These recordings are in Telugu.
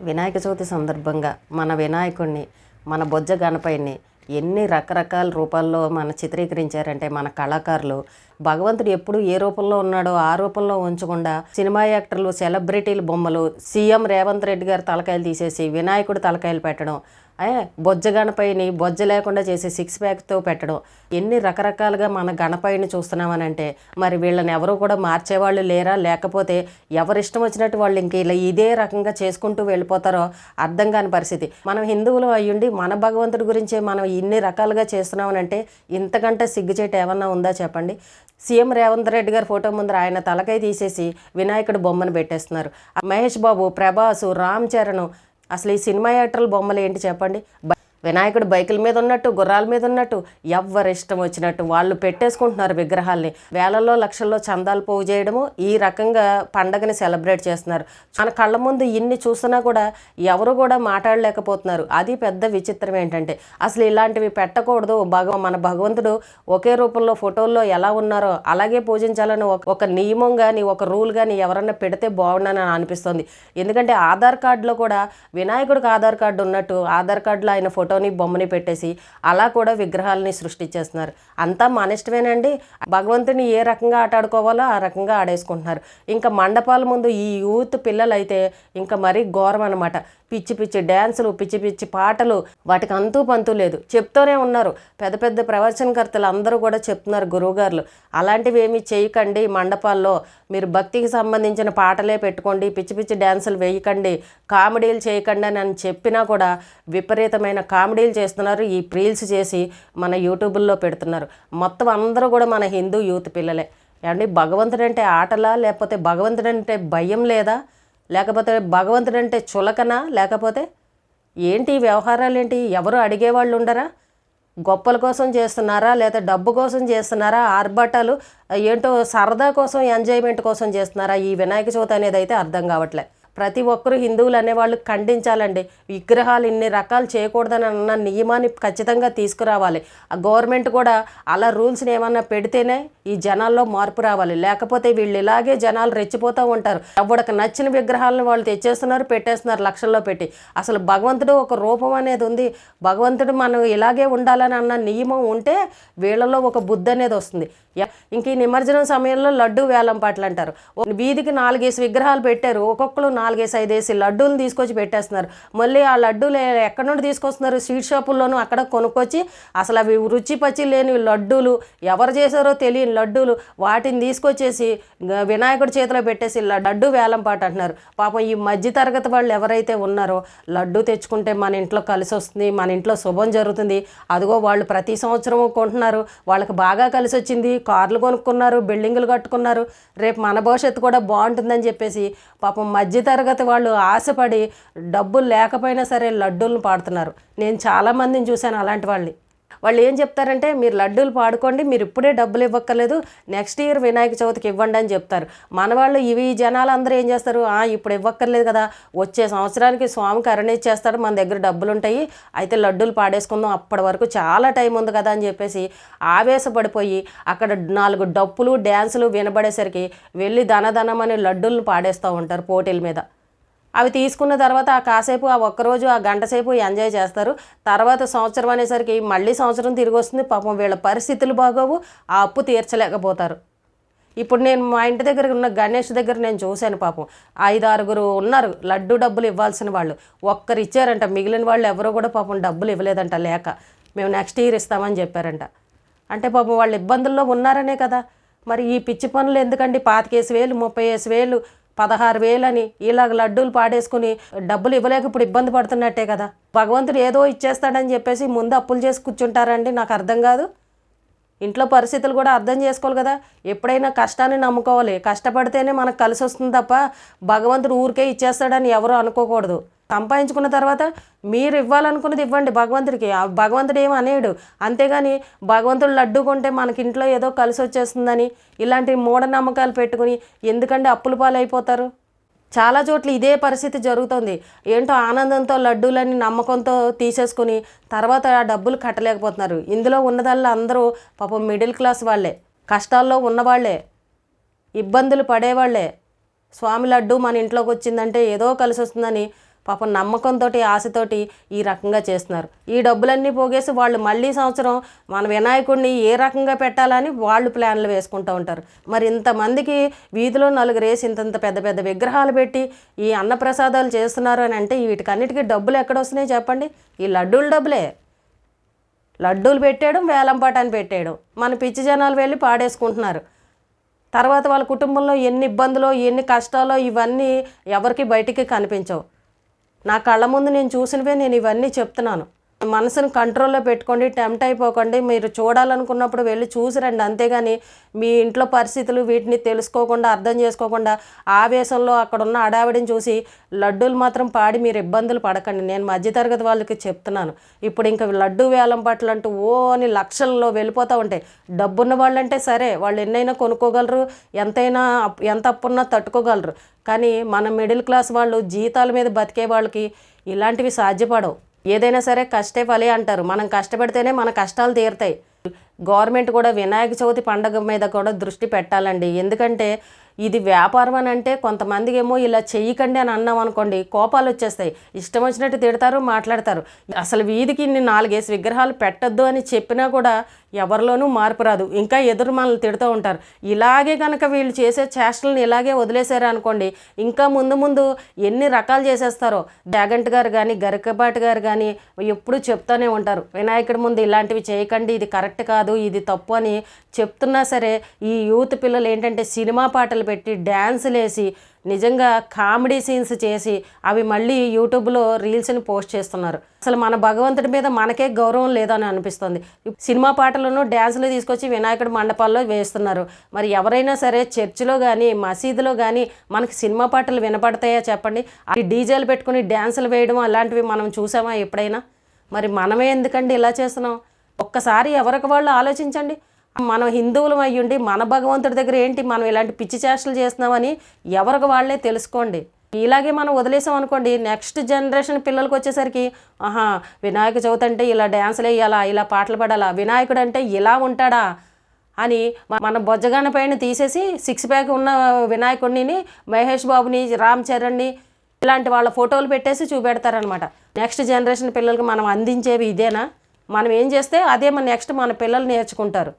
వినాయక చవితి సందర్భంగా మన వినాయకుడిని మన బొజ్జ గణపయ్యని ఎన్ని రకరకాల రూపాల్లో మన చిత్రీకరించారంటే మన కళాకారులు భగవంతుడు ఎప్పుడు ఏ రూపంలో ఉన్నాడో ఆ రూపంలో ఉంచకుండా సినిమా యాక్టర్లు సెలబ్రిటీల బొమ్మలు సీఎం రేవంత్ రెడ్డి గారి తలకాయలు తీసేసి వినాయకుడు తలకాయలు పెట్టడం బొజ్జ గణపైని బొజ్జ లేకుండా చేసి సిక్స్ ప్యాక్తో పెట్టడం ఎన్ని రకరకాలుగా మన గణపయ్యని చూస్తున్నామనంటే మరి వీళ్ళని ఎవరూ కూడా మార్చేవాళ్ళు లేరా? లేకపోతే ఎవరిష్టం వచ్చినట్టు వాళ్ళు ఇంక ఇలా ఇదే రకంగా చేసుకుంటూ వెళ్ళిపోతారో అర్థం కాని పరిస్థితి. మనం హిందువులు అయ్యుండి మన భగవంతుడి గురించే మనం ఇన్ని రకాలుగా చేస్తున్నామనంటే ఇంతకంటే సిగ్గుచేట ఏమన్నా ఉందా చెప్పండి? సీఎం రేవంత్ రెడ్డి గారి ఫోటో ముందర ఆయన తలకాయ తీసేసి వినాయకుడు బొమ్మను పెట్టేస్తున్నారు. మహేష్ బాబు ప్రభాసు రామ్ చరణ్ అసలు ఈ సినిమా యాక్టర్ల బొమ్మలు ఏంటి చెప్పండి? బ- వినాయకుడు బైకుల మీద ఉన్నట్టు గుర్రాల మీద ఉన్నట్టు ఎవరి ఇష్టం వచ్చినట్టు వాళ్ళు పెట్టేసుకుంటున్నారు విగ్రహాల్ని. వేలల్లో లక్షల్లో చందాలు పోగు చేయడము ఈ రకంగా పండగని సెలబ్రేట్ చేస్తున్నారు. మన కళ్ళ ముందు ఇన్ని చూసినా కూడా ఎవరు కూడా మాట్లాడలేకపోతున్నారు. అది పెద్ద విచిత్రం ఏంటంటే అసలు ఇలాంటివి పెట్టకూడదు. భగవ మన భగవంతుడు ఒకే రూపంలో ఫోటోల్లో ఎలా ఉన్నారో అలాగే పూజించాలని ఒక- నియమం కానీ ఒక రూల్ కానీ ఎవరన్నా పెడితే బాగుండని అనిపిస్తుంది. ఎందుకంటే ఆధార్ కార్డులో కూడా వినాయకుడికి ఆధార్ కార్డు ఉన్నట్టు ఆధార్ కార్డులో ఆయన ఫోటో ఫోటోని బొమ్మని పెట్టేసి అలా కూడా విగ్రహాలని సృష్టించేస్తున్నారు. అంతా మన ఇష్టమేనండి భగవంతుని ఏ రకంగా ఆటాడుకోవాలో ఆ రకంగా ఆడేసుకుంటున్నారు. ఇంకా మండపాల ముందు ఈ యూత్ పిల్లలైతే ఇంకా మరీ ఘోరం అనమాట పిచ్చి పిచ్చి డ్యాన్సులు పిచ్చి పిచ్చి పాటలు వాటికి అంతూ పంతూ లేదు. చెప్తూనే ఉన్నారు. పెద్ద పెద్ద ప్రవచనకర్తలు అందరూ కూడా చెప్తున్నారు గురువుగారులు. అలాంటివి ఏమీ చేయకండి మండపాల్లో. మీరు భక్తికి సంబంధించిన పాటలే పెట్టుకోండి పిచ్చి పిచ్చి డ్యాన్సులు వేయకండి కామెడీలు చేయకండి అని చెప్పినా కూడా విపరీతమైన కామెడీలు చేస్తున్నారు. ఈ రీల్స్ చేసి మన యూట్యూబుల్లో పెడుతున్నారు. మొత్తం అందరూ కూడా మన హిందూ యూత్ పిల్లలే. ఏమండి భగవంతుడు అంటే ఆటలా లేకపోతే భగవంతుడు అంటే భయం లేదా? లేకపోతే భగవంతుడు అంటే చులకనా? లేకపోతే ఏంటి వ్యవహారాలు ఏంటి ఎవరు అడిగేవాళ్ళు ఉండరా? గొప్పల కోసం చేస్తున్నారా? లేదా డబ్బు కోసం చేస్తున్నారా? ఆర్భాటాలు ఏంటో సరదా కోసం ఎంజాయ్మెంట్ కోసం చేస్తున్నారా? ఈ వినాయక చవితి అనేది అయితే అర్థం కావట్లే. ప్రతి ఒక్కరు హిందువులు అనేవాళ్ళు ఖండించాలండి. విగ్రహాలు ఇన్ని రకాలు చేయకూడదని అన్న నియమాన్ని ఖచ్చితంగా తీసుకురావాలి. ఆ గవర్నమెంట్ కూడా అలా రూల్స్ని ఏమన్నా పెడితేనే ఈ జనాల్లో మార్పు రావాలి. లేకపోతే వీళ్ళు ఇలాగే జనాలు రెచ్చిపోతూ ఉంటారు. ఎవడికి నచ్చిన విగ్రహాలను వాళ్ళు తెచ్చేస్తున్నారు పెట్టేస్తున్నారు లక్షల్లో పెట్టి. అసలు భగవంతుడు ఒక రూపం అనేది ఉంది. భగవంతుడు మనం ఇలాగే ఉండాలని అన్న నియమం ఉంటే వీళ్ళలో ఒక బుద్ధి అనేది వస్తుంది. యా- ఇంక ఈ నిమజ్జనం సమయంలో లడ్డు వేలం పాటలు అంటారు. ఒక వీధికి నాలుగేసి విగ్రహాలు పెట్టారు. ఒక్కొక్కరు నాలుగేసి ఐదేసి లడ్డూలు తీసుకొచ్చి పెట్టేస్తున్నారు. మళ్ళీ ఆ లడ్డూలు ఎక్కడి నుండి తీసుకొస్తున్నారు? స్వీట్ షాపుల్లోనూ అక్కడ కొనుక్కొచ్చి అసలు అవి రుచి పచ్చి లేని లడ్డూలు ఎవరు చేశారో తెలియని లడ్డూలు వాటిని తీసుకొచ్చేసి వినాయకుడి చేతిలో పెట్టేసి లడ్డు వేలం పాట అంటున్నారు. పాపం ఈ మధ్య తరగతి వాళ్ళు ఎవరైతే ఉన్నారో లడ్డు తెచ్చుకుంటే మన ఇంట్లో కలిసి వస్తుంది మన ఇంట్లో శుభం జరుగుతుంది. అదిగో వాళ్ళు ప్రతి సంవత్సరం కొంటున్నారు. వాళ్ళకి బాగా కలిసి వచ్చింది. కార్లు కొనుక్కున్నారు బిల్డింగులు కట్టుకున్నారు. రేపు మన భవిష్యత్తు కూడా బాగుంటుందని చెప్పేసి పాపం మధ్య తరగతి వాళ్ళు ఆశపడి డబ్బులు లేకపోయినా సరే లడ్డూలను పాడుతున్నారు. నేను చాలామందిని చూశాను అలాంటి వాళ్ళని. వాళ్ళు ఏం చెప్తారంటే మీరు లడ్డూలు పాడుకోండి మీరు ఇప్పుడే డబ్బులు ఇవ్వక్కర్లేదు నెక్స్ట్ ఇయర్ వినాయక చవితికి ఇవ్వండి అని చెప్తారు. మన వాళ్ళు ఇవి జనాలు అందరూ ఏం చేస్తారు? "ఆ, ఇప్పుడు ఇవ్వక్కర్లేదు కదా వచ్చే సంవత్సరానికి స్వామికి అరణిచ్చేస్తాడు మన దగ్గర డబ్బులు ఉంటాయి అయితే లడ్డూలు పాడేసుకుందాం అప్పటి వరకు చాలా టైం ఉంది కదా అని చెప్పేసి ఆవేశపడిపోయి అక్కడ నాలుగు డప్పులు డ్యాన్సులు వినబడేసరికి వెళ్ళి ధనధనం అని లడ్డూలను పాడేస్తూ ఉంటారు పోటీల మీద. అవి తీసుకున్న తర్వాత ఆ కాసేపు ఆ ఒక్కరోజు ఆ గంట సేపు ఎంజాయ్ చేస్తారు. తర్వాత సంవత్సరం అనేసరికి మళ్ళీ సంవత్సరం తిరిగి వస్తుంది. పాపం వీళ్ళ పరిస్థితులు బాగోవు. ఆ అప్పు తీర్చలేకపోతారు. ఇప్పుడు నేను మా ఇంటి దగ్గర ఉన్న గణేష్ దగ్గర నేను చూశాను పాపం. ఐదు ఆరుగురు ఉన్నారు. లడ్డు డబ్బులు ఇవ్వాల్సిన వాళ్ళు. ఒక్కరు ఇచ్చారంట. మిగిలిన వాళ్ళు ఎవరో కూడా పాపం డబ్బులు ఇవ్వలేదంట లేక. మేము నెక్స్ట్ ఇయర్ ఇస్తామని చెప్పారంట. అంటే పాపం వాళ్ళు ఇబ్బందుల్లో ఉన్నారనే కదా. మరి ఈ పిచ్చి పనులు ఎందుకండి? పాతికేసి వేలు ముప్పై వేసి వేలు. పదహారు వేలని ఇలాగ లడ్డూలు పాడేసుకుని డబ్బులు ఇవ్వలేక ఇప్పుడు ఇబ్బంది పడుతున్నట్టే కదా. భగవంతుడు ఏదో ఇచ్చేస్తాడని చెప్పేసి ముందు అప్పులు చేసి కూర్చుంటారండి నాకు అర్థం కాదు. ఇంట్లో పరిస్థితులు కూడా అర్థం చేసుకోవాలి కదా. ఎప్పుడైనా కష్టాన్ని నమ్ముకోవాలి. కష్టపడితేనే మనకు కలిసి వస్తుంది తప్ప భగవంతుడు ఊరికే ఇచ్చేస్తాడని ఎవరు అనుకోకూడదు. సంపాదించుకున్న తర్వాత మీరు ఇవ్వాలనుకున్నది ఇవ్వండి భగవంతుడికి. ఆ భగవంతుడు ఏం అనేడు. అంతేగాని భగవంతుడు లడ్డు కొంటే మనకి ఇంట్లో ఏదో కలిసి వచ్చేస్తుందని ఇలాంటి మూఢనమ్మకాలు పెట్టుకుని ఎందుకంటే అప్పుల పాలైపోతారు? చాలా చోట్ల ఇదే పరిస్థితి జరుగుతుంది. ఏంటో ఆనందంతో లడ్డూలని నమ్మకంతో తీసేసుకుని తర్వాత ఆ డబ్బులు కట్టలేకపోతున్నారు. ఇందులో ఉన్నదల్లా అందరూ పాపం మిడిల్ క్లాస్ వాళ్ళే. కష్టాల్లో ఉన్నవాళ్ళే ఇబ్బందులు పడేవాళ్ళే స్వామి లడ్డు మన ఇంట్లోకి వచ్చిందంటే ఏదో కలిసి వస్తుందని పాపం నమ్మకంతో ఆశతోటి ఈ రకంగా చేస్తున్నారు. ఈ డబ్బులన్నీ పోగేసి వాళ్ళు మళ్ళీ సంవత్సరం మన వినాయకుడిని ఏ రకంగా పెట్టాలని వాళ్ళు ప్లాన్లు వేసుకుంటూ ఉంటారు. మరి ఇంతమందికి వీధిలో నలుగురు వేసి ఇంతంత పెద్ద పెద్ద విగ్రహాలు పెట్టి ఈ అన్నప్రసాదాలు చేస్తున్నారు అని అంటే వీటికన్నిటికీ డబ్బులు ఎక్కడ వస్తున్నాయి చెప్పండి? ఈ లడ్డూల డబ్బులే. లడ్డూలు పెట్టేయడం వేలంపాటని పెట్టేయడం. మన పిచ్చి జనాలు వెళ్ళి పాడేసుకుంటున్నారు. తర్వాత వాళ్ళ కుటుంబంలో ఎన్ని ఇబ్బందులు ఎన్ని కష్టాలో ఇవన్నీ ఎవరికి బయటికి కనిపించవు. నా కళ్ళ ముందు నేను చూసినవే నేను ఇవన్నీ చెప్తున్నాను. మనసును కంట్రోల్లో పెట్టుకోండి టెంప్ట్ అయిపోకండి. మీరు చూడాలనుకున్నప్పుడు వెళ్ళి చూసిరండి. అంతేగాని మీ ఇంట్లో పరిస్థితులు వీటిని తెలుసుకోకుండా అర్థం చేసుకోకుండా ఆవేశంలో అక్కడ ఉన్న అడావిడిని చూసి లడ్డూలు మాత్రం పాడి మీరు ఇబ్బందులు పడకండి. నేను మధ్యతరగతి వాళ్ళకి చెప్తున్నాను. ఇప్పుడు ఇంకా లడ్డు వేలం పట్ల అంటూ ఓ అని లక్షల్లో వెళ్ళిపోతూ ఉంటాయి డబ్బున్న వాళ్ళంటే సరే వాళ్ళు ఎన్నైనా కొనుక్కోగలరు ఎంతైనా అప్- ఎంత అప్పున్నా తట్టుకోగలరు. కానీ మన మిడిల్ క్లాస్ వాళ్ళు జీతాల మీద బతికే వాళ్ళకి ఇలాంటివి సాధ్యపడవు. ఏదైనా సరే కష్టే ఫలి అంటారు. మనం కష్టపడితేనే మన కష్టాలు తీరుతాయి. గవర్నమెంట్ కూడా వినాయక చవితి పండగ మీద కూడా దృష్టి పెట్టాలండి. ఎందుకంటే ఇది వ్యాపారం అని అంటే కొంతమందికి ఏమో ఇలా చెయ్యకండి అని అన్నాం అనుకోండి కోపాలు వచ్చేస్తాయి. ఇష్టం వచ్చినట్టు తిడతారు మాట్లాడతారు. అసలు వీధికి ఇన్ని నాలుగేసి విగ్రహాలు పెట్టద్దు అని చెప్పినా కూడా ఎవరిలోనూ మార్పు రాదు. ఇంకా ఎదురు మనల్ని తిడుతూ ఉంటారు. ఇలాగే కనుక వీళ్ళు చేసే చేష్టలను ఇలాగే వదిలేశారు అనుకోండి ఇంకా ముందు ముందు ఎన్ని రకాలు చేసేస్తారో. జాగంట్ గారు కానీ గరికపాటి గారు కానీ ఎప్పుడూ చెప్తూనే ఉంటారు. వినాయకుడి ముందు ఇలాంటివి చేయకండి ఇది కరెక్ట్ కాదు ఇది తప్పు అని చెప్తున్నా సరే ఈ యూత్ పిల్లలు ఏంటంటే సినిమా పాటలు పెట్టి డ్యాన్సులు వేసి నిజంగా కామెడీ సీన్స్ చేసి అవి మళ్ళీ యూట్యూబ్లో రీల్స్ని పోస్ట్ చేస్తున్నారు. అసలు మన భగవంతుడి మీద మనకే గౌరవం లేదని అనిపిస్తుంది. సినిమా పాటలను డ్యాన్సులు తీసుకొచ్చి వినాయకుడి మండపాల్లో వేస్తున్నారు. మరి ఎవరైనా సరే చర్చిలో కానీ మసీదులో కానీ మనకి సినిమా పాటలు వినపడతాయా చెప్పండి? అవి డీజేలు పెట్టుకుని డ్యాన్సులు వేయడం అలాంటివి మనం చూసామా ఎప్పుడైనా? మరి మనమే ఎందుకండి ఇలా చేస్తున్నాం? ఒక్కసారి ఎవరికి వాళ్ళు ఆలోచించండి. మనం హిందువులం అయ్యుండి మన భగవంతుడి దగ్గర ఏంటి మనం ఇలాంటి పిచ్చి చేష్టలు చేస్తున్నామని ఎవరికి వాళ్ళే తెలుసుకోండి. ఇలాగే మనం వదిలేసాం అనుకోండి నెక్స్ట్ జనరేషన్ పిల్లలకి వచ్చేసరికి ఆహా వినాయక చవితి అంటే ఇలా డ్యాన్సులు వేయాలా ఇలా పాటలు పాడాలా వినాయకుడు అంటే ఇలా ఉంటాడా అని మన బొజ్జగాన పైన తీసేసి సిక్స్ ప్యాక్ ఉన్న వినాయకుడిని మహేష్ బాబుని రామ్ చరణ్ని ఇలాంటి వాళ్ళ ఫోటోలు పెట్టేసి చూపెడతారనమాట. నెక్స్ట్ జనరేషన్ పిల్లలకి మనం అందించేవి ఇదేనా? మనం ఏం చేస్తే అదే మన నెక్స్ట్ మన పిల్లలు నేర్చుకుంటారు.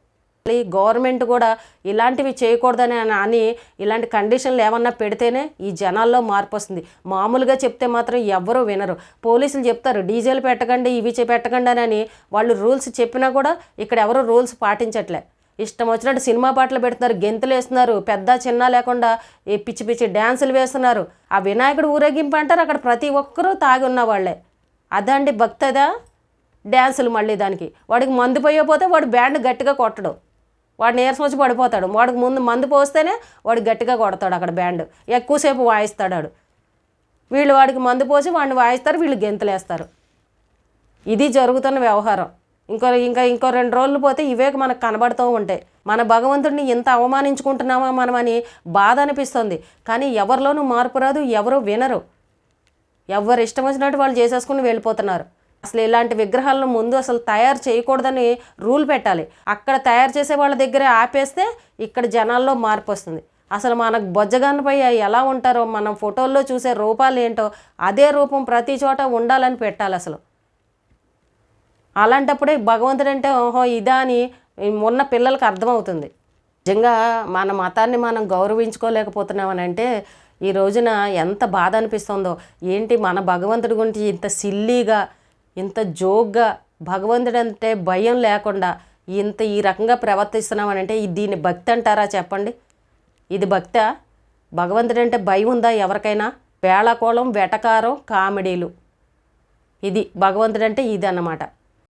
మళ్ళీ గవర్నమెంట్ కూడా ఇలాంటివి చేయకూడదని అని- ఇలాంటి కండిషన్లు ఏమన్నా పెడితేనే ఈ జనాల్లో మార్పు వస్తుంది. మామూలుగా చెప్తే మాత్రం ఎవ్వరూ వినరు. పోలీసులు చెప్తారు డీజేలు పెట్టకండి ఇవి పెట్టకండి అని వాళ్ళు రూల్స్ చెప్పినా కూడా ఇక్కడ ఎవరు రూల్స్ పాటించట్లే. ఇష్టం వచ్చినట్టు సినిమా పాటలు పెడుతున్నారు గెంతులు వేస్తున్నారు పెద్ద చిన్న లేకుండా ఈ పిచ్చి పిచ్చి డ్యాన్సులు వేస్తున్నారు. ఆ వినాయకుడు ఊరేగింపు అంటారు అక్కడ ప్రతి ఒక్కరూ తాగి ఉన్న వాళ్ళే. అదండి భక్తదా? డ్యాన్సులు మళ్ళీ దానికి. వాడికి మందు పోయకపోతే వాడు బ్యాండ్ గట్టిగా కొట్టడం. వాడు నీరసం వచ్చి పడిపోతాడు. వాడికి ముందు మందు పోస్తేనే వాడు గట్టిగా కొడతాడు అక్కడ బ్యాండ్. ఎక్కువసేపు వాయిస్తాడు వాడు. వీళ్ళు వాడికి మందు పోసి వాడిని వాయిస్తారు వీళ్ళు గెంతులేస్తారు. ఇది జరుగుతున్న వ్యవహారం. ఇంకో ఇంకా ఇంకో రెండు రోజులు పోతే ఇవే మనకు కనబడుతూ ఉంటాయి. మన భగవంతుడిని ఇంత అవమానించుకుంటున్నామా మనమని బాధ అనిపిస్తుంది. కానీ ఎవరిలోనూ మార్పు రాదు ఎవరు వినరు. ఎవరు ఇష్టం వచ్చినట్టు వాళ్ళు చేసేసుకుని వెళ్ళిపోతున్నారు. అసలు ఇలాంటి విగ్రహాలను ముందు అసలు తయారు చేయకూడదని రూల్ పెట్టాలి. అక్కడ తయారు చేసే వాళ్ళ దగ్గరే ఆపేస్తే ఇక్కడ జనాల్లో మార్పు వస్తుంది. అసలు మనకు బొజ్జగానిపై ఎలా ఉంటారో మనం ఫోటోల్లో చూసే రూపాలు ఏంటో అదే రూపం ప్రతి చోట ఉండాలని పెట్టాలి అసలు. అలాంటప్పుడే భగవంతుడు అంటే ఓహో ఇదా అని ఉన్న పిల్లలకు అర్థమవుతుంది. నిజంగా మన మతాన్ని మనం గౌరవించుకోలేకపోతున్నామని అంటే ఈ రోజున ఎంత బాధ అనిపిస్తుందో ఏంటి మన భగవంతుడి గురించి ఇంత సిల్లీగా ఇంత జోక్గా భగవంతుడు అంటే భయం లేకుండా ఇంత ఈ రకంగా ప్రవర్తిస్తున్నామని అంటే దీన్ని భక్తి అంటారా చెప్పండి? ఇది భక్త? భగవంతుడు అంటే భయం ఉందా ఎవరికైనా? వేళకోళం వెటకారం కామెడీలు. ఇది భగవంతుడు అంటే ఇది అన్నమాట